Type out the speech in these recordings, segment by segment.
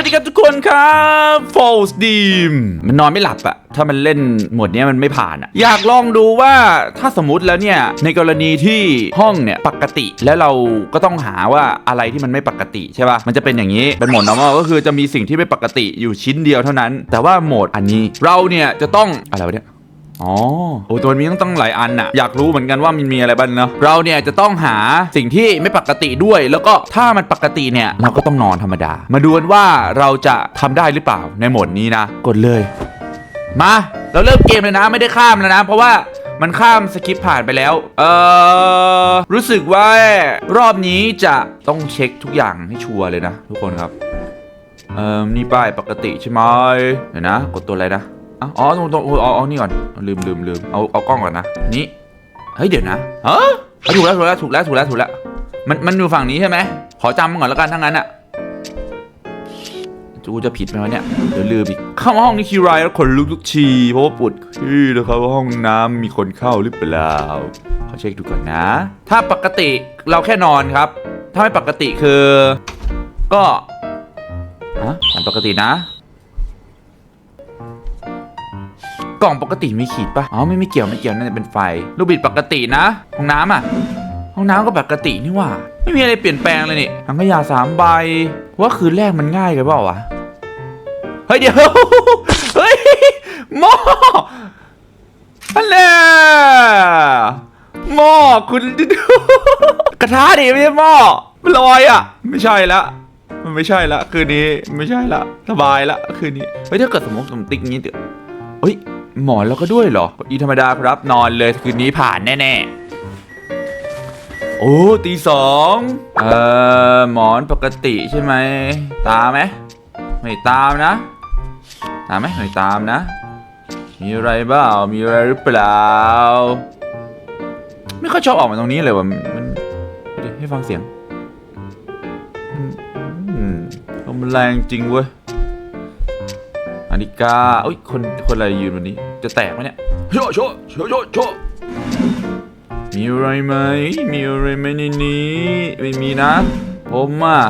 วัสดีครับทุกคนครับ False Dream มันนอนไม่หลับอะถ้ามันเล่นโหมดนี้มันไม่ผ่านอะอยากลองดูว่าถ้าสมมติแล้วเนี่ย ในกรณีที่ห้องเนี่ยปกติแล้วเราก็ต้องหาว่าอะไรที่มันไม่ปกติใช่ป่ะมันจะเป็นอย่างนี้เป็นโหมด normal ก็คือจะมีสิ่งที่ไม่ปกติอยู่ชิ้นเดียวเท่านั้น แต่ว่าโหมดอันนี้เราเนี่ยจะต้องอะไรวะเนี่ย อ๋อโอ้ตัวนี้ต้องต้องหลายอันน่ะ อยากรู้เหมือนกันว่ามันมีอะไรบ้างเนาะเราเนี่ยจะต้องหาสิ่งที่ไม่ปกติด้วย แล้วก็ถ้ามันปกติเนี่ย เราก็ต้องนอนธรรมดา มาดูกันว่าเราจะทำได้หรือเปล่าในโหมดนี้นะ กดเลย มา เราเริ่มเกมเลยนะ ไม่ได้ข้ามแล้วนะ เพราะว่ามันข้ามสกิปผ่านไปแล้ว เออรู้สึกว่ารอบนี้จะต้องเช็คทุกอย่างให้ชัวร์เลยนะ ทุกคนครับ เอ่อนี่ป้ายปกติใช่ไหมเดี๋ยวนะ กดตัวอะไรนะ อ๋ออ๋อตรงตรงอ๋ออ๋อนี่ก่อนลืมลืมลืมเอาเอากล้องก่อนนะนี่เฮ้ยเดี๋ยวนะเออถูกแล้วถูกแล้วถูกแล้วถูกแล้วถูกแล้วมันมันอยู่ฝั่งนี้ใช่ไหมขอจำมันก่อนแล้วกันทั้งนั้นอะจูจะผิดไหมวะเนี่ยเดี๋ยวลืมอีกเข้ามาห้องนี้ทีไรแล้วขนลุกทุกทีเพราะว่าปวดขี้นะครับว่าห้องน้ำมีคนเข้าหรือเปล่าขอเช็คดูก่อนนะ ถ้าปกติเราแค่นอนครับ ถ้าไม่ปกติคือ ก็ฮะอันปกตินะ กล่องปกติมีขีดปะอ๋อไม่ไม่เกี่ยวไม่เกี่ยวน่าจะเป็นไฟ ลูกบิดปกตินะ ห้องน้ำอะ ห้องน้ำก็ปกตินี่หว่า ไม่มีอะไรเปลี่ยนแปลงเลยนี่ถังขยะสามใบ ว่าคืนแรกมันง่ายกันเปล่าวะ เฮ้ยเดี๋ยว เฮ้ยหม้ออันแน่หม้อคุณกระทะดิไม่ใช่หม้อมันลอยอะ ไม่ใช่ละมันไม่ใช่ละคืนนี้ไม่ใช่ละสบายละคืนนี้เฮ้ยถ้าเกิดสมมติสมติ๊กงี้เดี๋ยวเฮ้ย หมอนเราก็ด้วยเหรอกดอีธรรมดาครับนอนเลยคืนนี้ผ่านแน่ๆ โอ้ตีสองเอ่อหมอนปกติใช่ไหม ตามไหมไม่ตามนะ ตามไหมไม่ตามนะ มีอะไรบ้างมีอะไรหรือเปล่า ไม่ค่อยชอบออกมาตรงนี้เลยว่ะมันเดี๋ยวให้ฟังเสียงอืมอืมลมมันแรงจริงเว้ย นาฬิกาเอ้ยคนคนอะไรยืนวันนี้ จะแตกไหมเนี่ยโชว์โชว์โชว์โชว์โชว์มีอะไรไหมมีอะไรไหมในนี้ไม่มีนะ ผมอะ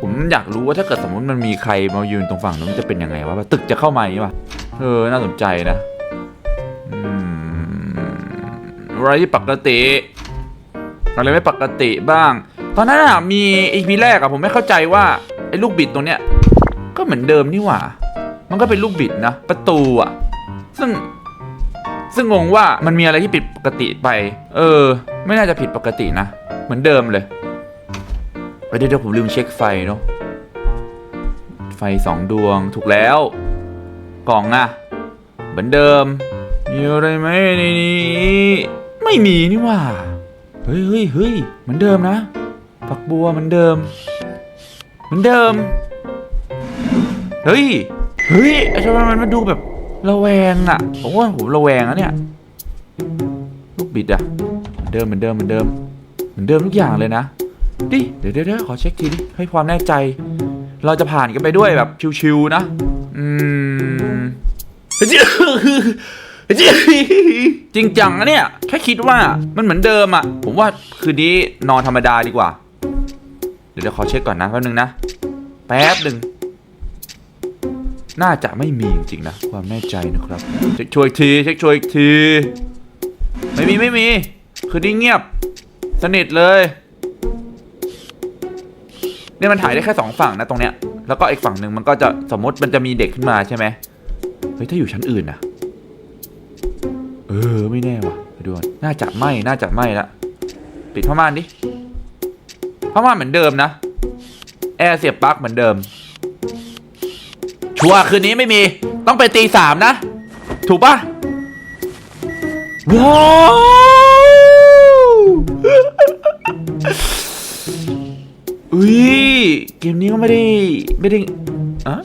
ผมอยากรู้ว่าถ้าเกิดสมมติมันมีใครมายืนตรงฝั่งนู้นมันจะเป็นยังไงวะว่าตึกจะเข้ามาอย่างนี้ป่ะเออน่าสนใจนะอืมอะไรที่ปกติอะไรไม่ปกติบ้าง ตอนนั้นอะมีอีพีแรกอะผมไม่เข้าใจว่าไอ้ลูกบิดตรงเนี้ยก็เหมือนเดิมนี่หว่า มันก็เป็นลูกบิดนะ ประตูอะ ซึ่ง ซึ่งงงว่ามันมีอะไรที่ผิดปกติไป เออ ไม่น่าจะผิดปกตินะ เหมือนเดิมเลยเอ้ยเดี๋ยวผมลืมเช็คไฟเนาะไฟสองดวงถูกแล้ว กล่องอะเหมือนเดิม มีอะไรไหมในนี้ ไม่มีนี่ว่า เฮ้ยเฮ้ยเฮ้ยเหมือนเดิมนะฝักบัวเหมือนเดิม เหมือนเดิม เฮ้ย เฮ้ยไอ้ชาวบ้านมันมาดูแบบระแวงอะผมว่าผมระแวงอะเนี่ยลูกบิดอะเหมือนเดิมเหมือนเดิมเหมือนเดิมเหมือนเดิมทุกอย่างเลยนะดิเดี๋ยวเดี๋ยวขอเช็คทีดิให้ความแน่ใจ เราจะผ่านกันไปด้วยแบบชิวๆนะอืมจริงจังนะเนี่ยแค่คิดว่ามันเหมือนเดิมอะผมว่าคืนนี้นอนธรรมดาดีกว่าเดี๋ยวเดี๋ยวขอเช็คก่อนนะแป๊บนึงนะ แป๊บหนึ่ง น่าจะไม่มีจริงๆนะ ความแน่ใจนะครับเช็คช่วยอีกทีเช็คช่วยอีกที ไม่มีไม่มี คือนี่เงียบ สนิทเลยเนี่ยมันถ่ายได้แค่สองฝั่งนะตรงเนี้ยแล้วก็อีกฝั่งหนึ่งมันก็จะสมมติมันจะมีเด็กขึ้นมาใช่ไหมเฮ้ยถ้าอยู่ชั้นอื่นนะเออไม่แน่ว่ะไปดูนน่าจะไม่น่าจะไม่ละปิดผ้าม่านดิผ้าม่านเหมือนเดิมนะแอร์เสียบปลั๊กเหมือนเดิม ชัวร์คืนนี้ไม่มี ต้องไปตีสามนะ ถูกปะว้าวอุ้ยเกมนี้ก็ไม่ได้ไม่ได้อะ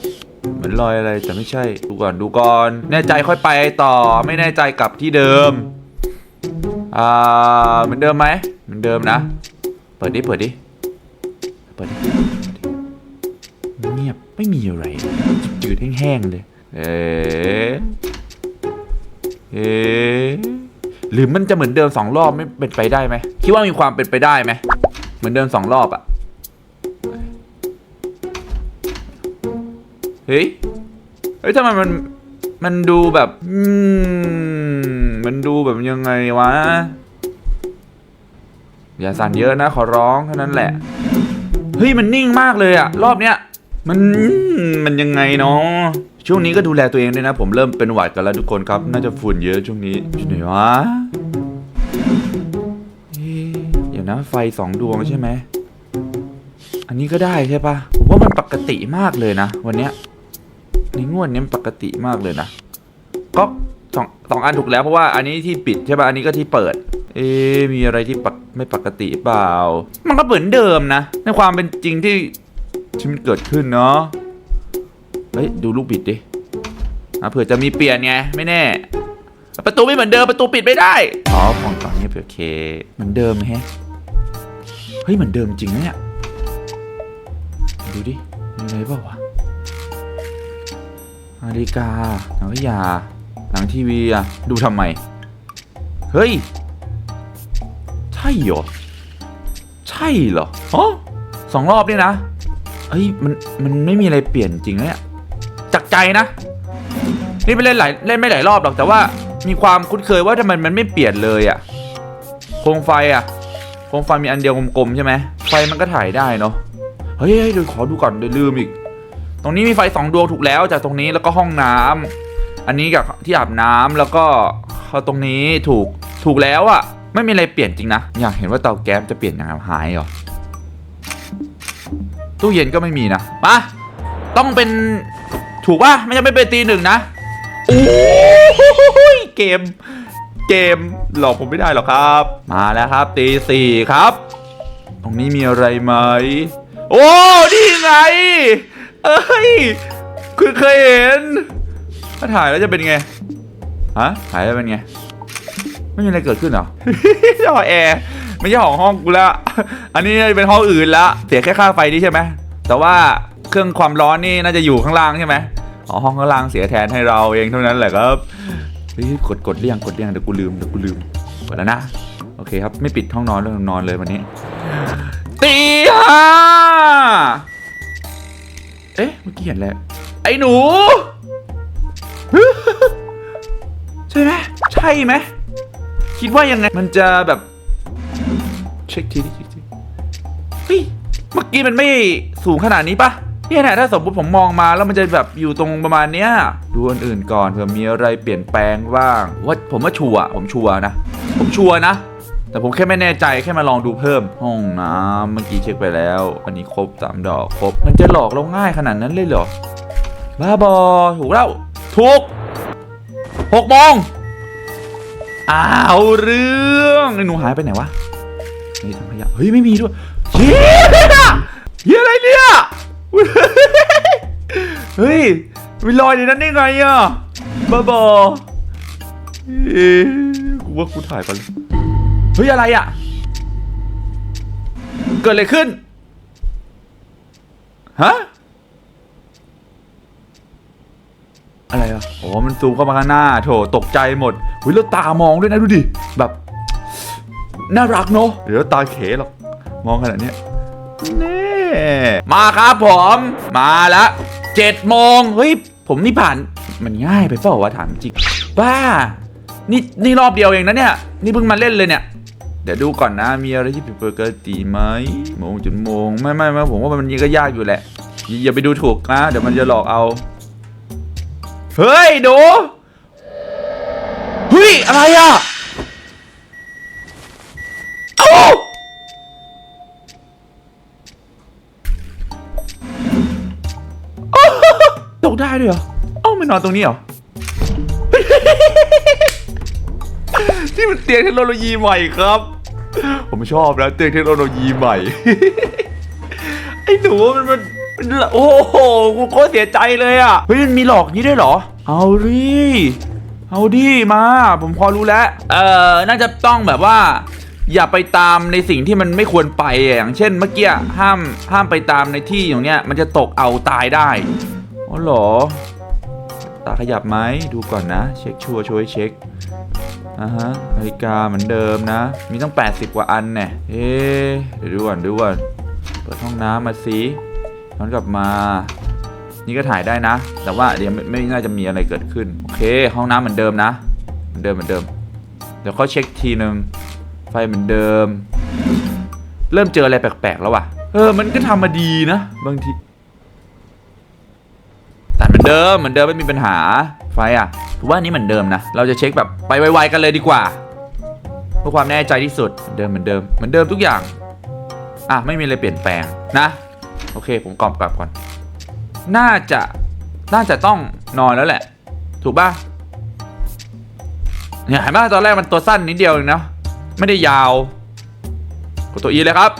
เหมือนลอยอะไรแต่ไม่ใช่ ดูก่อนดูก่อน แน่ใจค่อยไปต่อ ไม่แน่ใจกลับที่เดิม อ่า เหมือนเดิมไหมเหมือนเดิมนะ เปิดดิ เปิดดิ เปิดดิ ไม่มีอะไรจืดแห้งๆเลย เอ๊ะเอ๊ะหรือมันจะเหมือนเดิมสองรอบไม่เป็นไปได้ไหมคิดว่ามีความเป็นไปได้ไหมเหมือนเดิมสองรอบอะเฮ้ยเฮ้ยทำไมมันมันดูแบบอืมมันดูแบบยังไงวะ อย่าสั่นเยอะนะขอร้องเท่านั้นแหละ เฮ้ยมันนิ่งมากเลยอะรอบเนี้ย มันมันยังไงเนาะช่วงนี้ก็ดูแลตัวเองด้วยนะ ผมเริ่มเป็นหวัดกันแล้วทุกคนครับ น่าจะฝุ่นเยอะช่วงนี้อยู่ไหนวะเดี๋ยวนะไฟสองดวงใช่ไหมอันนี้ก็ได้ใช่ปะผมว่ามันปกติมากเลยนะ วันเนี้ยในงวดนี้มันปกติมากเลยนะก็สองสองอันถูกแล้วเพราะว่าอันนี้ที่ปิดใช่ปะอันนี้ก็ที่เปิด เอ๊มีอะไรที่ปักไม่ปกติเปล่า มันก็เหมือนเดิมนะในความเป็นจริงที่ ที่มันเกิดขึ้นเนาะเฮ้ยดูลูกบิดดิเผื่อจะมีเปลี่ยนไงไม่แน่ ประตูไม่เหมือนเดิมประตูปิดไม่ได้อ๋อของตอนนี้เผื่อเคเหมือนเดิมแฮะเฮ้ยเหมือนเดิมจริงนะเนี่ยดูดิมีอะไรเปล่าวะนาฬิกาหนังขยาหนังทีวีอะดูทำไม เฮ้ย ใช่เหรอ ใช่เหรออ๋อสองรอบเนี่ยนะ เฮ้ยมันมันไม่มีอะไรเปลี่ยนจริงนะเนี่ยจากใจนะ นี่ไปเล่นหลายเล่นไม่หลายรอบหรอกแต่ว่ามีความคุ้นเคยว่าทำไมมันไม่เปลี่ยนเลยอะโคมไฟอะโคมไฟมีอันเดียวกลมๆใช่ไหมไฟมันก็ถ่ายได้เนาะเฮ้ยเดี๋ยวขอดูก่อนเดี๋ยวลืมอีก ตรงนี้มีไฟสองดวงถูกแล้วจากตรงนี้แล้วก็ห้องน้ำอันนี้กับที่อาบน้ำแล้วก็ตรงนี้ถูกถูกแล้วอะไม่มีอะไรเปลี่ยนจริงนะ อยากเห็นว่าเตาแก๊สจะเปลี่ยนยังไงหายเหรอ ตู้เย็นก็ไม่มีนะปะต้องเป็นถูกป่ะไม่ใช่ไม่เป็นตีหนึ่งนะโอ้ยเกม เกมหลอกผมไม่ได้หรอกครับ มาแล้วครับตีสี่ครับ ตรงนี้มีอะไรไหมโอ้นี่ไง เอ้ยคือเคยเห็น ถ้าถ่ายแล้วจะเป็นไงฮะถ่ายแล้วเป็นไงไม่มีอะไรเกิดขึ้นหรอจอแอร์ ไม่ใช่ของห้องกูละอันนี้เป็นห้องอื่นละเสียแค่ค่าไฟนี่ใช่ไหมแต่ว่าเครื่องความร้อนนี่น่าจะอยู่ข้างล่างใช่ไหมอ๋อห้องข้างล่างเสียแทนให้เราเองเท่านั้นแหละครับเฮ้ยกดกดเลี่ยงกดเลี่ยงเดี๋ยวกูลืมเดี๋ยวกูลืมกดแล้วนะโอเคครับไม่ปิดห้องนอนเรื่องนอนเลยวันนี้ตีห้าเอ๊ะเมื่อกี้เห็นแล้วไอ้หนูใช่ไหมใช่ไหมคิดว่ายังไงมันจะแบบ เช็คทีดิเช็คทีเฮ้ยเมื่อกี้มันไม่สูงขนาดนี้ปะเนี่ยนะถ้าสมมติผมมองมาแล้วมันจะแบบอยู่ตรงประมาณเนี้ยดูอันอื่นก่อนเผื่อมีอะไรเปลี่ยนแปลงบ้างว่าผมว่าชัวร์ผมชัวร์นะ ผมชัวร์นะ แต่ผมแค่ไม่แน่ใจแค่มาลองดูเพิ่ม ห้องน้ำเมื่อกี้เช็คไปแล้ว อันนี้ครบสามดอกครบมันจะหลอกเราง่ายขนาดนั้นเลยเหรอบ้าบอถูกแล้วถูกหกโมงอ้าวเรื่องไอ้หนูหายไปไหนวะ นี่ทำขยะเฮ้ยไม่มีด้วยเชี่ยเฮียอะไรเนี่ยเฮ้ยมีรอยในนั้นได้ไงอะบ้าบอเอ๊กูว่ากูถ่ายไปเลยเฮ้ยอะไรอะ เกิดอะไรขึ้นฮะอะไรอะโอ้มันซูมเข้ามาข้างหน้า โถตกใจหมดเฮ้ยแล้วตามองด้วยนะดูดิแบบ น่ารักเนอะเดี๋ยวตาเขหรอกมองขนาดเนี้ยแน่มาครับผม มาแล้วเจ็ดโมงเฮ้ยผมนี่ผ่านมันง่ายไปเปล่าวะถามจริงบ้า นี่นี่รอบเดียวเองนะเนี่ย นี่เพิ่งมาเล่นเลยเนี่ย เดี๋ยวดูก่อนนะ มีอะไรที่ผิดปกติไหมโมงจนโมงไม่ไม่ไม่ผมว่ามันยังก็ยากอยู่แหละ อย่าอย่าไปดูถูกนะ เดี๋ยวมันจะหลอกเอา เฮ้ยดูเฮ้ยอะไรอะเอ้า ตกได้ด้วยเหรอ เอ้าไม่นอนตรงนี้เหรอ ที่มันเตียงเทคโนโลยีใหม่ครับ ผมชอบนะเตียงเทคโนโลยีใหม่ ไอ้หนูมันมันมันโอ้โห กูโคตรเสียใจเลยอะ เฮ้ยมันมีหลอกนี้ด้วยเหรอ เอาดิเอาดิมา ผมพอรู้แล้ว เอ่อ น่าจะต้องแบบว่า อย่าไปตามในสิ่งที่มันไม่ควรไปอย่างเช่นเมื่อกี้ห้ามห้ามไปตามในที่อย่างเนี้ยมันจะตกเอาตายได้อ๋อเหรอ ตาขยับไหมดูก่อนนะ เช็คชัวร์ช่วยเช็คอ่าฮะนาฬิกาเหมือนเดิมนะ มีตั้ง 80 กว่าอันเนี่ยเอ๊เดี๋ยวดูก่อนดูก่อนเปิดห้องน้ำมาสิย้อนกลับมา นี่ก็ถ่ายได้นะ แต่ว่าเดี๋ยวไม่ไม่น่าจะมีอะไรเกิดขึ้น โอเค ห้องน้ำเหมือนเดิมนะ เหมือนเดิมเหมือนเดิม เดี๋ยวเขาเช็คทีหนึ่ง ไฟเหมือนเดิม เริ่มเจออะไรแปลกๆแล้วว่ะ เออ มันก็ทำมาดีนะ บางทีแต่เหมือนเดิมเหมือนเดิมไม่มีปัญหา ไฟอะผมว่านี้เหมือนเดิมนะ เราจะเช็คแบบไปไวๆกันเลยดีกว่า เพื่อความแน่ใจที่สุด เดิมเหมือนเดิม เหมือนเดิมทุกอย่าง อะ ไม่มีอะไรเปลี่ยนแปลงนะ โอเค ผมกรอบกลับก่อน น่าจะ น่าจะต้องนอนแล้วแหละ ถูกป่ะเนี่ยเห็นไหมตอนแรกมันตัวสั้นนิดเดียวเองเนาะ ไม่ได้ยาว กดตัวอีเลยครับ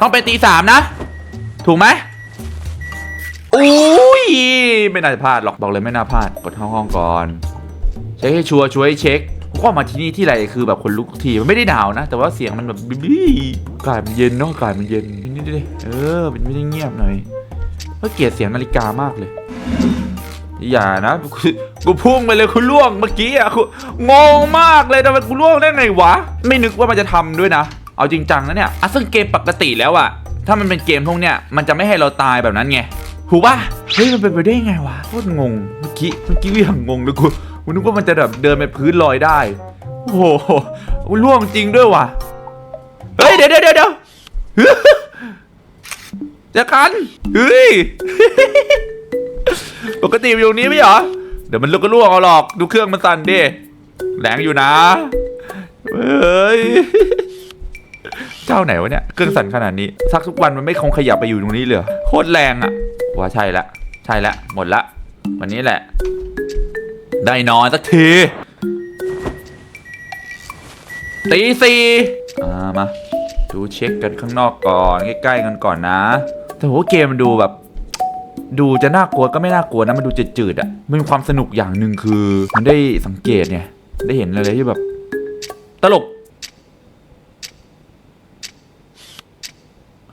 ต้องเป็นตีสามนะ ถูกไหมอุ้ยไม่น่าจะพลาดหรอกบอกเลยไม่น่าพลาดกดเข้าห้องก่อนเช็คให้ชัวร์ช่วยเช็คผมก็มาที่นี่ที่ไรคือแบบคนลุกทีมันไม่ได้หนาวนะ แต่ว่าเสียงมันแบบบี้อากาศมันเย็นเนาะอากาศมันเย็นนี่ดิเออมันไม่ได้เงียบหน่อยก็เกลียดเสียงนาฬิกามากเลย อย่านะกูพุ่งไปเลยคุณล่วงเมื่อกี้อะกูงงมากเลยทำไมกูล่วงได้ไงวะ ไม่นึกว่ามันจะทำด้วยนะ เอาจริงจังนะเนี่ยอะซึ่งเกมปกติแล้วอะถ้ามันเป็นเกมพวกเนี้ยมันจะไม่ให้เราตายแบบนั้นไงถูกปะเฮ้ยมันเป็นไปได้ไงวะโคตรงงเมื่อกี้เมื่อกี้กูยังงงเลยกูกูนึกว่ามันจะแบบเดินไปพื้นลอยได้โอ้โหล่วงจริงด้วยว่ะเฮ้ยเดี๋ยวเดี๋ยวเดี๋ยวเดี๋ยวเจะกันเฮ้ย ปกติอยู่ตรงนี้ไม่เหรอ เดี๋ยวมันลุกก็ล่วงเอาหรอก ดูเครื่องมันสั่นดิ แรงอยู่นะเฮ้ย เจ้าไหนวะเนี่ย เครื่องสั่นขนาดนี้ ซักทุกวันมันไม่คงขยับไปอยู่ตรงนี้เลยโคตรแรงอะว่าใช่ละ ใช่ละ หมดละ วันนี้แหละ ได้นอนสักทีตีสี่อ่ามา ดูเช็คกันข้างนอกก่อน ใกล้ๆกันก่อนนะ แต่โหเกมมันดูแบบ ดูจะน่ากลัวก็ไม่น่ากลัวนะมันดูจืดๆอะ่ะมันมีความสนุกอย่างหนึ่งคือ มันได้สังเกตเนี่ย ได้เห็นอะไรที่แบบ ตลก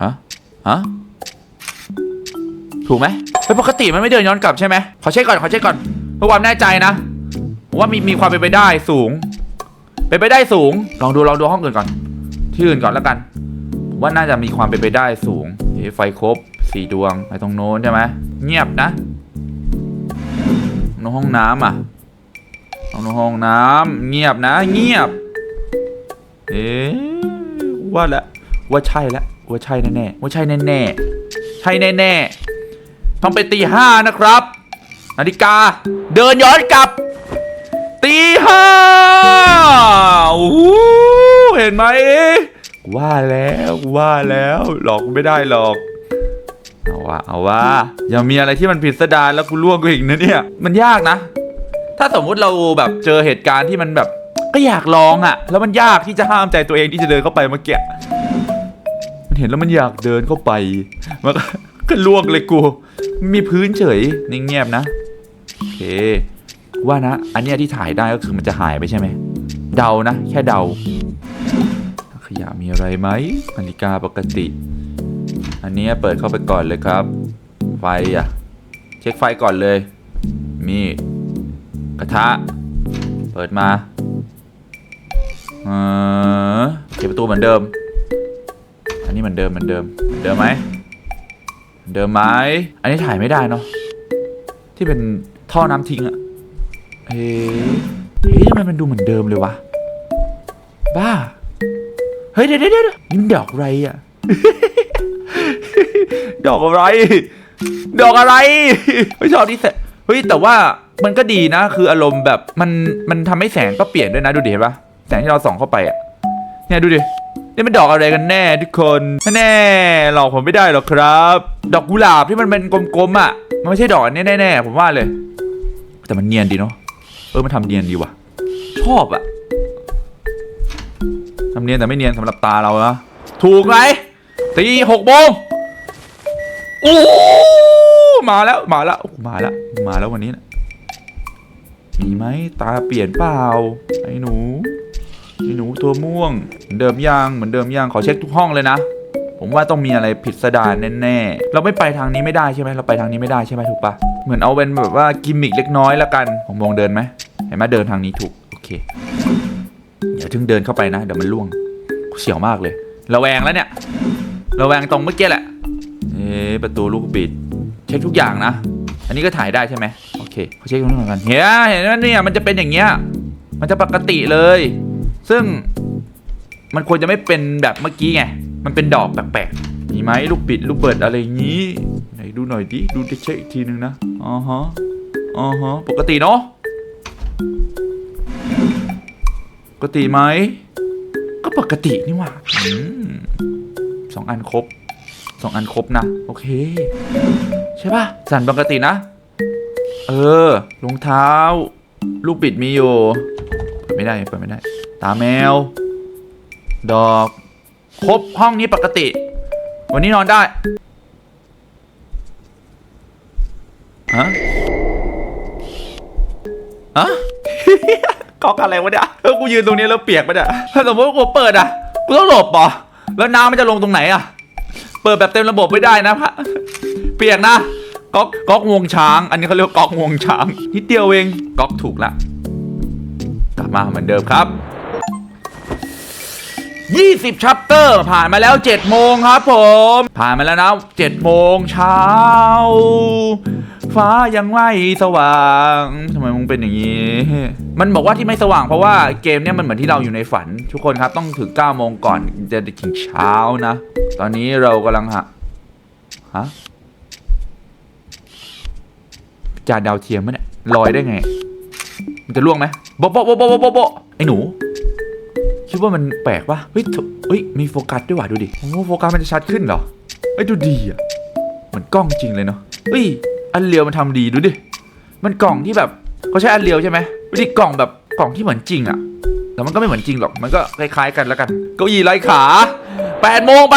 ฮะฮะถูกไหมเป็นปกติมันไม่เดินย้อนกลับใช่ไหมขอเช็คก่อนขอเช็คก่อนเพื่อความแน่ใจนะว่ามีมีความเป็นไปได้สูง เป็นไปได้สูง ลองดูลองดูห้องอื่นก่อน ที่อื่นก่อนแล้วกัน ว่าน่าจะมีความเป็นไปได้สูงเฮ้ไฟครบ สี่ดวงไปตรงโน้นใช่ไหมเงียบนะตรงห้องน้ำอะตรงห้องน้ำเงียบนะเงียบ เอ๊ะว่าละว่าใช่ละว่าใช่แน่ๆว่าใช่แน่ๆใช่แน่ๆต้องเป็นตีห้านะครับ นาฬิกา เดินย้อนกลับตีห้าโอ้เห็นไหมว่าแล้วว่าแล้ว หลอกไม่ได้หรอก ว่าเอาว่าอย่ามีอะไรที่มันผิดสดานแล้วกูล่วงกูอีกนะเนี่ย มันยากนะ ถ้าสมมุติเราแบบเจอเหตุการณ์ที่มันแบบก็อยากลองอะแล้วมันยากที่จะห้ามใจตัวเองที่จะเดินเข้าไปเมื่อกี้มันเห็นแล้วมันอยากเดินเข้าไปมันก็ก็ล่วงเลยกู มีพื้นเฉยนิ่งเงียบนะโอเค ว่านะ อันเนี้ยที่ถ่ายได้ก็คือมันจะหายไปใช่ไหมเดานะ แค่เดา ขยะมีอะไรไหมนาฬิกาปกติ อันนี้เปิดเข้าไปก่อนเลยครับ ไฟอะ เช็คไฟก่อนเลย มีดกระทะ เปิดมาเออเก็บประตูเหมือนเดิม อันนี้เหมือนเดิมเหมือนเดิมเหมือนเดิมไหมเดิมไหมอันนี้ถ่ายไม่ได้เนาะที่เป็นท่อน้ำทิ้งอะเฮ้ยเฮ้ยทำไมมันดูเหมือนเดิมเลยวะบ้า เฮ้ยเดี๋ยวเดี๋ยวเดี๋ยวนี่มันดอกไรอะ ดอกอะไร ดอกอะไร ไม่ชอบที่แสงเฮ้ยแต่ว่ามันก็ดีนะ คืออารมณ์แบบมันมันทำให้แสงก็เปลี่ยนด้วยนะดูดิเห็นปะแสงที่เราส่องเข้าไปอะเนี่ยดูดินี่มันดอกอะไรกันแน่ทุกคนแน่หลอกผมไม่ได้หรอกครับ ดอกกุหลาบที่มันเป็นกลมๆอะมันไม่ใช่ดอกอันนี้แน่ๆผมว่าเลย แต่มันเนียนดีเนาะเออมันทำเนียนดีว่ะชอบอะทำเนียนแต่ไม่เนียนสำหรับตาเรานะถูกไหมตีหกโมง โอ้มาแล้วมาแล้วโอ้มาแล้วมาแล้ววันนี้นะมีไหมตาเปลี่ยนเปล่าไอ้หนูไอ้หนูตัวม่วงเหมือนเดิมยังเหมือนเดิมยังขอเช็คทุกห้องเลยนะ ผมว่าต้องมีอะไรผิดสดานแน่ๆเราไม่ไปทางนี้ไม่ได้ใช่ไหมเราไปทางนี้ไม่ได้ใช่ไหมถูกปะเหมือนเอาเป็นแบบว่ากิมมิกเล็กน้อยละกันผมมองเดินไหมเห็นไหมเดินทางนี้ถูกโอเคเดี๋ยวถึงเดินเข้าไปนะเดี๋ยวมันล่วงเสียวมากเลยระแวงแล้วเนี่ยระแวงตรงเมื่อกี้แหละ ประตูลูกบิด เช็คทุกอย่างนะ อันนี้ก็ถ่ายได้ใช่ไหมโอเคเขาเช็คตรงนี้เหมือนกันเห็นไหมเห็นไหมเนี่ยมันจะเป็นอย่างเงี้ยมันจะปกติเลย ซึ่งมันควรจะไม่เป็นแบบเมื่อกี้ไงมันเป็นดอกแปลกๆมีไหมลูกปิดลูกเปิดอะไรอย่างนี้ไหนดูหน่อยดิดูเช็คอีกทีนึงนะอ๋อฮะอ๋อฮะปกติเนาะปกติไหมก็ปกตินี่หว่าสองอันครบ สองอันครบนะ โอเค ใช่ป่ะ สั่นปกตินะ เออรองเท้า ลูกปิดมีอยู่เปิดไม่ได้เปิดไม่ได้ ตาแมว ดอก ครบห้องนี้ปกติ วันนี้นอนได้ฮะฮะกอกอะไรวะเนี่ยเออกูยืนตรงนี้แล้วเปียกปะเนี่ยถ้าสมมติว่ากูเปิดอะกูต้องหลบป่ะแล้วน้ำมันจะลงตรงไหนอะ เปิดแบบเต็มระบบไม่ได้นะพระเปียกนะก๊อกก๊อกงวงช้าง อันนี้เขาเรียกว่าก๊อกงวงช้างนิดเดียวเองก๊อกถูกละกลับมาเหมือนเดิมครับ20ชัปเตอร์ผ่านมาแล้ว7โมงครับผม ผ่านมาแล้วนะ7โมงเช้า ฟ้ายังไม่สว่างทำไมมึงเป็นอย่างนี้ มันบอกว่าที่ไม่สว่างเพราะว่าเกมเนี่ยมันเหมือนที่เราอยู่ในฝัน ทุกคนครับต้องถึง9โมงก่อนจะถึงเช้านะ ตอนนี้เรากำลังหาฮะจานดาวเทียมมันเนี่ยลอยได้ไง มันจะล่วงไหมโบโบโบโบโบโบไอ้หนู คิดว่ามันแปลกปะเฮ้ยเฮ้ยมีโฟกัสด้วยว่ะดูดิโอ้โฟกัสมันจะชัดขึ้นเหรอเฮ้ยดูดีอะเหมือนกล้องจริงเลยเนาะเฮ้ย อันเรียวมันทำดีดูดิ มันกล่องที่แบบเขาใช้อันเรียวใช่ไหมไม่ได้กล่องแบบกล่องที่เหมือนจริงอะแต่มันก็ไม่เหมือนจริงหรอก มันก็คล้ายๆกันแล้วกัน เก้าอี้ไร้ขาแปดโมงไป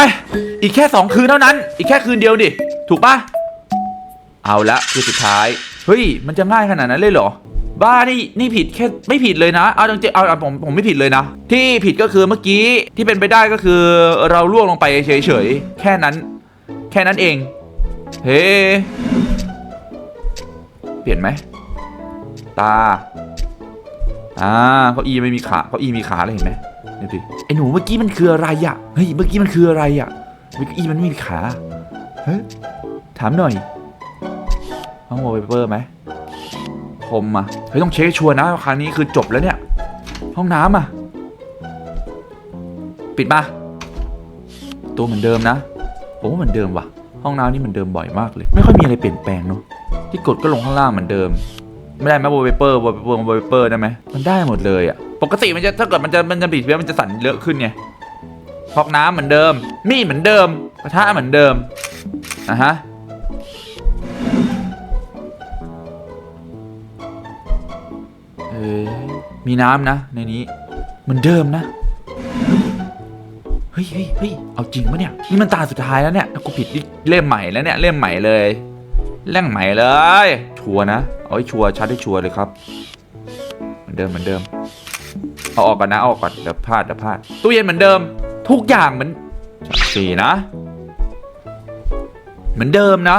อีกแค่สองคืนเท่านั้น อีกแค่คืนเดียวดิ ถูกปะเอาละคือสุดท้าย เฮ้ย มันจะง่ายขนาดนั้นเลยเหรอ บ้านี่นี่ผิดแค่ไม่ผิดเลยนะ เอาจริงๆเอาเอาผมผมไม่ผิดเลยนะ ที่ผิดก็คือเมื่อกี้ที่เป็นไปได้ก็คือเราล่วงลงไปเฉยๆ แค่นั้น แค่นั้นเอง เฮ้ เปลี่ยนไหมตา อ่าเก้าอี้ไม่มีขาเก้าอี้มีขาเลยเห็นไหมเดี๋ยวดิไอ้หนูเมื่อกี้มันคืออะไรอะเฮ้ยเมื่อกี้มันคืออะไรอะเมื่อกี้มันไม่มีขาเฮ้ยถามหน่อยห้องวอลเปเปอร์ไหมคมอะเฮ้ยต้องเช็คให้ชัวร์นะครั้งนี้คือจบแล้วเนี่ย ห้องน้ำอะ ปิดมาตัวเหมือนเดิมนะผมว่าเหมือนเดิมว่ะ ห้องน้ำนี่เหมือนเดิมบ่อยมากเลย ไม่ค่อยมีอะไรเปลี่ยนแปลงเนาะ ที่กดก็ลงข้างล่างเหมือนเดิม ไม่ได้ไหมวอลเปเปอร์วอลเปเปอร์วอลเปเปอร์ได้ไหมมันได้หมดเลยอะปกติมันจะถ้าเกิดมันจะมันจะบิดเบี้ยมันจะสั่นเยอะขึ้นไงพอกน้ำเหมือนเดิม มีเหมือนเดิมกระทะเหมือนเดิมอะฮะเอ้ยมีน้ำนะในนี้เหมือนเดิมนะเฮ้ยเฮ้ยเฮ้ยเอาจริงปะเนี่ย นี่มันตาสุดท้ายแล้วเนี่ยถ้ากูผิดนี่เล่มใหม่แล้วเนี่ย เล่มใหม่เลย เล่มใหม่เลย ชัวนะเอาให้ชัวชัดให้ชัวเลยครับ เหมือนเดิมเหมือนเดิม เอาออกก่อนนะเอาออกก่อนเดี๋ยวพลาดเดี๋ยวพลาดตู้เย็นเหมือนเดิม ทุกอย่างเหมือนสี่นะ เหมือนเดิมนะ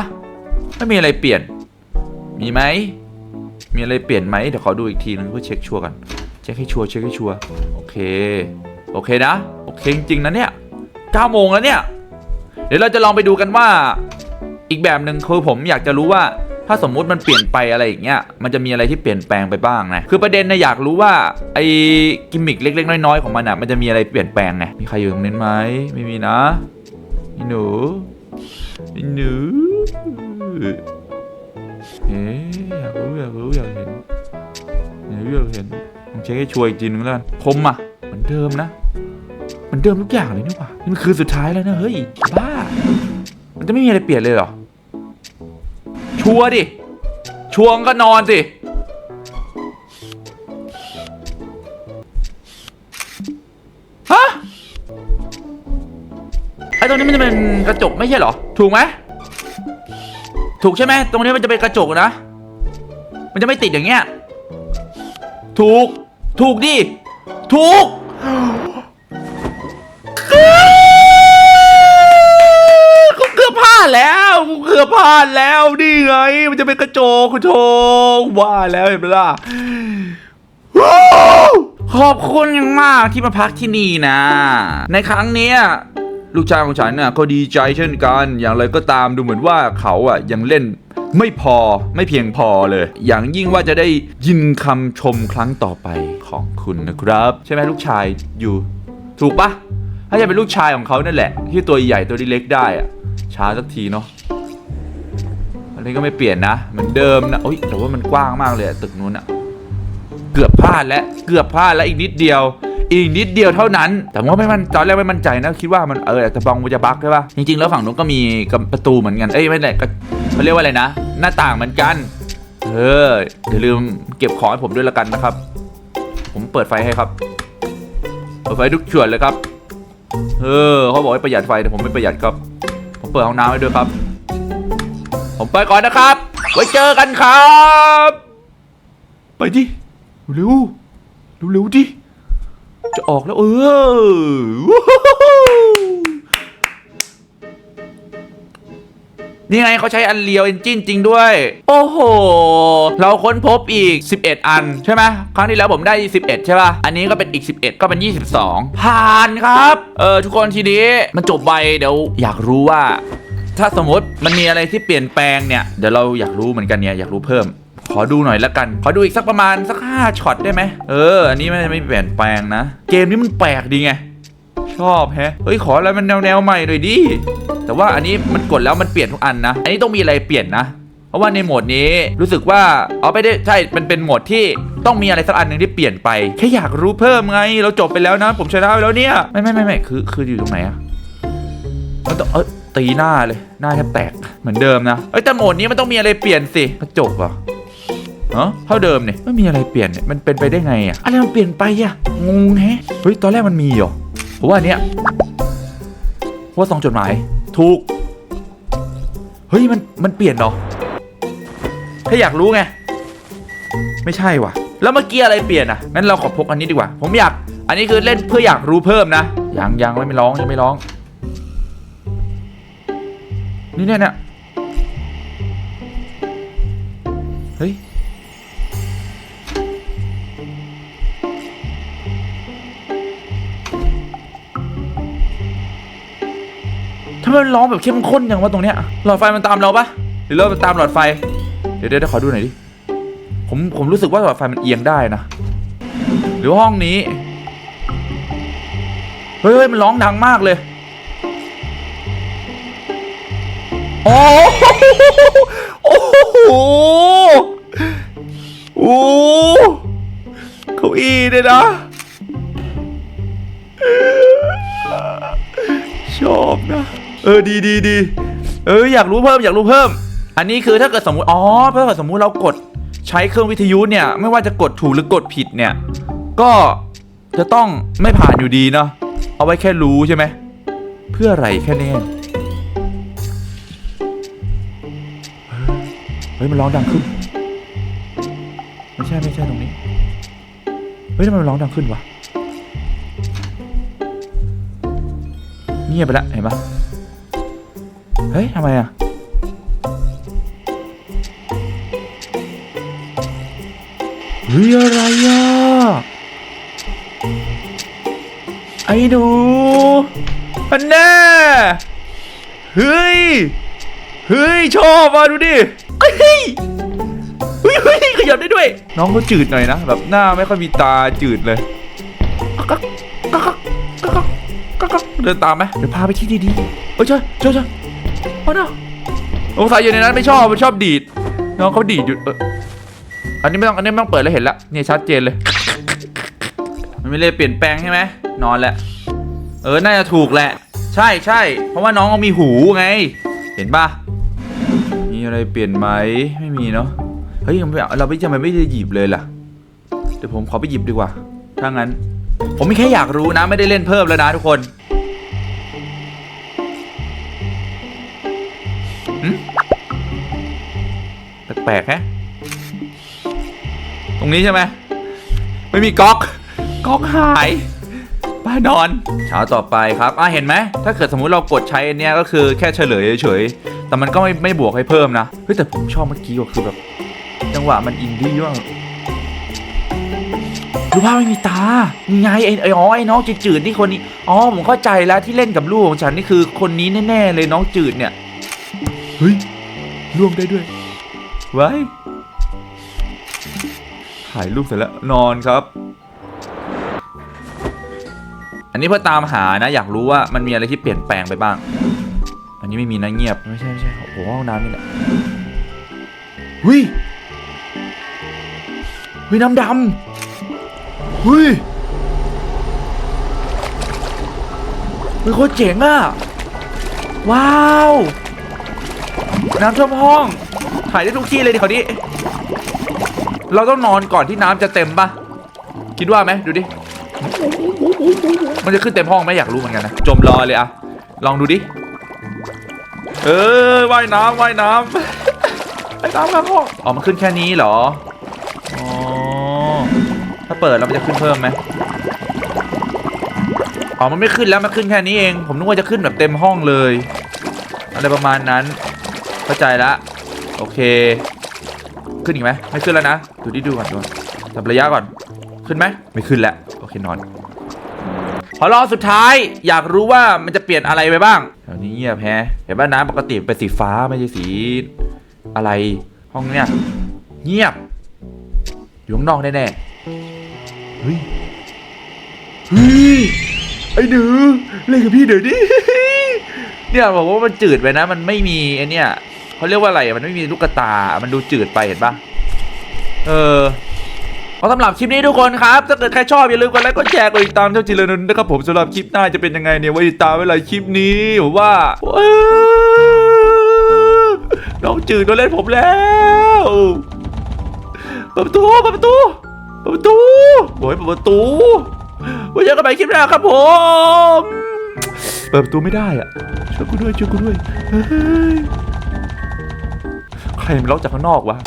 ไม่มีอะไรเปลี่ยน มีไหมมีอะไรเปลี่ยนไหมเดี๋ยวขอดูอีกทีนึงเพื่อเช็คชัวร์กันเช็คให้ชัวร์เช็คให้ชัวร์โอเค โอเคนะ โอเคจริงๆนะเนี่ย9โมงแล้วเนี่ย เดี๋ยวเราจะลองไปดูกันว่า อีกแบบหนึ่งคือผมอยากจะรู้ว่าถ้าสมมุติมันเปลี่ยนไปอะไรอย่างเงี้ย มันจะมีอะไรที่เปลี่ยนแปลงไปบ้างนะ คือประเด็นนะอยากรู้ว่าไอ้กิมมิคเล็กๆ น้อยๆ ของมันอะ มันจะมีอะไรเปลี่ยนแปลงไง มีใครอยู่ตรงนั้นไหม ไม่มีนะไอ้หนูไอ้หนูเอ๊ะอยากรู้อยากรู้อยากเห็นอยากรู้อยากเห็นลองเช็คให้ชัวร์อีกทีนึงแล้วนคมอะเหมือนเดิมนะ เหมือนเดิมทุกอย่างเลยนี่หว่า นี่มันคือสุดท้ายแล้วนะเฮ้ยบ้า มันจะไม่มีอะไรเปลี่ยนเลยเหรอ ชัวร์ดิ ชวร์ก็นอนสิ ฮะ ไอตรงนี้มันจะเป็นกระจกไม่ใช่เหรอ ถูกไหม ถูกใช่ไหม ตรงนี้มันจะเป็นกระจกนะ มันจะไม่ติดอย่างเงี้ย ถูก ถูกดิ ถูก พลาดแล้วกูเกือบพลาดแล้วนี่ไง มันจะเป็นกระโจกคุณโทว่าแล้วเห็นไหมล่ะขอบคุณอย่างมากที่มาพักที่นี่นะ ในครั้งนี้ลูกชายของฉันน่ะก็ดีใจเช่นกัน อย่างไรก็ตามดูเหมือนว่าเขาอะยังเล่นไม่พอไม่เพียงพอเลย อย่างยิ่งว่าจะได้ยินคำชมครั้งต่อไปของคุณนะครับ ใช่ไหมลูกชายอยู่ ถูกปะถ้าจะเป็นลูกชายของเขานั่นแหละ ที่ตัวใหญ่ตัวเล็กได้อะ ช้าสักทีเนาะอันนี้ก็ไม่เปลี่ยนนะเหมือนเดิมนะโอ้ยแต่ว่ามันกว้างมากเลยตึกนู้นอะเกือบพลาดแล้วเกือบพลาดแล้วอีกนิดเดียว อีกนิดเดียวเท่านั้น แต่ว่าไม่มันตอนแรกไม่มั่นใจนะคิดว่ามันเออแต่บองมันจะบั๊กใช่ปะจริงๆ แล้วฝั่งนู้นก็มีประตูเหมือนกันเอ้ยไม่ใช่เขาเรียกว่าอะไรนะ หน้าต่างเหมือนกันเอออย่าลืมเก็บของให้ผมด้วยละกันนะครับ ผมเปิดไฟให้ครับเปิดไฟทุกส่วนเลยครับเออเขาบอกให้ประหยัดไฟแต่ผมไม่ประหยัดครับ ผมเปิดห้องน้ำให้ด้วยครับ ผมไปก่อนนะครับ ไว้เจอกันครับ ไปดิเร็วเร็วเร็วๆดิจะออกแล้วเออ นี่ไงเขาใช้อันเรียวเอนจินจริงด้วย โอ้โห เราค้นพบอีก 11 อันใช่ไหมครั้งที่แล้วผมได้ 11 ใช่ป่ะ อันนี้ก็เป็นอีก 11 ก็เป็น 22 ผ่านครับ เออทุกคนทีนี้มันจบไปเดี๋ยวอยากรู้ว่า ถ้าสมมติมันมีอะไรที่เปลี่ยนแปลงเนี่ยเดี๋ยวเราอยากรู้เหมือนกันเนี่ยอยากรู้เพิ่มขอดูหน่อยละกัน ขอดูอีกสักประมาณสักห้าช็อตได้ไหม เออ อันนี้ไม่ไม่เปลี่ยนแปลงนะ เกมนี้มันแปลกดีไง ชอบแฮะ เฮ้ย ขออะไรมันแนวแนวใหม่หน่อยดิ ว่าอันนี้มันกดแล้วมันเปลี่ยนทุกอันนะ อันนี้ต้องมีอะไรเปลี่ยนนะ เพราะว่าในโหมดนี้รู้สึกว่าเอาไปได้ใช่มันเป็นโหมดที่ต้องมีอะไรสักอันหนึ่งที่เปลี่ยนไปแค่อยากรู้เพิ่มไง เราจบไปแล้วนะ ผมชนะไปแล้วเนี่ยไม่ไม่ไม่ไม่คือคืออยู่ตรงไหนอะมันต้องเออตีหน้าเลยหน้าแทบแตกเหมือนเดิมนะเอ้ยแต่โหมดนี้มันต้องมีอะไรเปลี่ยนสิกระจกเหรอเออเท่าเดิมเนี่ยไม่มีอะไรเปลี่ยนเนี่ยมันเป็นไปได้ไงอะอะไรมันเปลี่ยนไปอะงงแฮะเฮ้ยตอนแรกมันมีเหรอผมว่าเนี้ยว่าซองจดหมาย ถูก เฮ้ย มัน มันเปลี่ยนเหรอถ้าอยากรู้ไง ไม่ใช่ว่ะ แล้วเมื่อกี้อะไรเปลี่ยนอะ งั้นเราขอพกอันนี้ดีกว่า ผมอยาก อันนี้คือเล่นเพื่ออยากรู้เพิ่มนะ ยังยังไม่ร้องยังไม่ร้อง นี่เนี่ยเนี่ยเฮ้ย ทำไมมันร้องแบบเข้มข้นอย่างวะตรงเนี้ยหลอดไฟมันตามเราปะหรือเรามันตามหลอดไฟ เดี๋ยวเดี๋ยวขอดูหน่อยดิผมผมรู้สึกว่าหลอดไฟมันเอียงได้นะ หรือห้องนี้เฮ้ยมันร้องดังมากเลยโอ้โหโอ้โหโอ้โหเก้าอี้เนี่ยนะ ชอบนะ เออดีดีดีเอออยากรู้เพิ่มอยากรู้เพิ่ม อันนี้คือถ้าเกิดสมมติอ๋อถ้าเกิดสมมุติเรากดใช้เครื่องวิทยุเนี่ย ไม่ว่าจะกดถูกหรือกดผิดเนี่ย ก็จะต้องไม่ผ่านอยู่ดีเนาะเอาไว้แค่รู้ใช่ไหมเพื่ออะไรแค่นี้เองเฮ้ยมันร้องดังขึ้น ไม่ใช่ไม่ใช่ตรงนี้ เฮ้ยทำไมมันร้องดังขึ้นวะเงียบไปล้วเห็นปะ เฮ้ยทำไมอะเฮ้ยอะไรอะไอ้หนูอันแน่เฮ้ย เฮ้ย ชอบอะดูดิ เฮ้ย เฮ้ยเฮ้ยขยับได้ด้วย น้องเขาจืดหน่อยนะ แบบหน้าไม่ค่อยมีตาจืดเลยกักกักกักกักกักกักกักเดินตามไหมเดี๋ยวพาไปที่ดีๆเอ้ยเจ้าเจ้าเจ้า อ้เนาะสงสัยอยู่ในนั้นไม่ชอบมันชอบดีดน้องเขาดีดอยู่เอออันนี้ไม่ต้องอันนี้ไม่ต้องเปิดแล้วเห็นละเนี่ยชัดเจนเลย มันไม่เลยเปลี่ยนแปลงใช่ไหมนอนแหละเออน่าจะถูกแหละ ใช่ใช่เพราะว่าน้องเขามีหูไง เห็นปะมีอะไรเปลี่ยนไหมไม่มีเนาะเฮ้ยเราไม่เอาเราไม่จะไม่ไม่ได้หยิบเลยล่ะเดี๋ยวผมขอไปหยิบดีกว่าถ้างั้น ผมไม่แค่อยากรู้นะไม่ได้เล่นเพิ่มแล้วนะทุกคน แปลกๆแฮะตรงนี้ใช่ไหมไม่มีก๊อก ก๊อกหายบ้านอนเช้าต่อไปครับอะเห็นไหมถ้าเกิดสมมุติเรากดใช้อันเนี้ยก็คือแค่เฉลยเฉยๆแต่มันก็ไม่ไม่บวกให้เพิ่มนะเฮ้ยแต่ผมชอบเมื่อกี้ว่าคือแบบจังหวะมันอินดี้ว่ากรูปภาพไม่มีตานี่ไงไอ้ไอ้อ๋อไอ้น้องจืดๆนี่คนนี้อ๋อผมเข้าใจแล้วที่เล่นกับลูกของฉันนี่คือคนนี้แน่ๆเลยน้องจืดเนี่ย เฮ้ยล่วงได้ด้วย ไว้ถ่ายรูปเสร็จแล้วนอนครับ อันนี้เพื่อตามหานะ อยากรู้ว่ามันมีอะไรที่เปลี่ยนแปลงไปบ้าง อันนี้ไม่มีนะเงียบไม่ใช่ไม่ใช่โอ้โหห้องน้ำนี่แหละหุยหุยน้ำดำหุยหุยโคตรเจ๋งอะว้าว น้ำท่วมห้อง ถ่ายได้ทุกที่เลยดิเขาดิเราต้องนอนก่อนที่น้ำจะเต็มปะคิดว่าไหมดูดิ มันจะขึ้นเต็มห้องไหมอยากรู้เหมือนกันนะ จมรอเลยอะลองดูดิ เออว่ายน้ำว่ายน้ำว่ายน้ำข้างห้องอ๋อมันขึ้นแค่นี้เหรอ อ๋อ ถ้าเปิดแล้วมันจะขึ้นเพิ่มไหมอ๋อ มันไม่ขึ้นแล้ว มันขึ้นแค่นี้เอง ผมนึกว่าจะขึ้นแบบเต็มห้องเลย อะไรประมาณนั้น เข้าใจละโอเค ขึ้นอีกไหมไม่ขึ้นแล้วนะ ดูดิดูก่อนดูก่ระยะก่อน ขึ้นไหมไม่ขึ้นแล้วโอเคนอนพอรอบสุดท้ายอยากรู้ว่ามันจะเปลี่ยนอะไรไปบ้างแถวนี้เงียบแฮะเห็นว่าน้ำปกติเป็นสีฟ้าไม่ใช่สีอะไร ห้องเนี้ยเงียบ อยู่ข้างนอกแน่ๆเฮ้ยเฮ้ยไอ้หนูเล่นกับพี่เดี๋ยวนี้เนี่ยบอกว่ามันจืดไปนะ มันไม่มีไอเนี่ย เขาเรียกว่าอะไรมันไม่มีลูกตา มันดูจืดไปเห็นปะเออก็สำหรับคลิปนี้ทุกคนครับ ถ้าเกิดใครชอบอย่าลืมกดไลค์กดแชร์กดติดตามเจ้าจิรนนท์นะครับผมสำหรับคลิปหน้าจะเป็นยังไงเนี่ยไว้ติดตามไว้เลยคลิปนี้ผมว่าน้องจืดโดนเล่นผมแล้วเปิดประตูเปิดประตูเปิดประตูโอ้ยเปิดประตูไว้เจอกันใหม่คลิปหน้าครับผมเปิดประตูไม่ได้อะช่วยกูด้วยช่วยกูด้วยเฮ้ย ใครมันล็อกจากข้างนอกวะ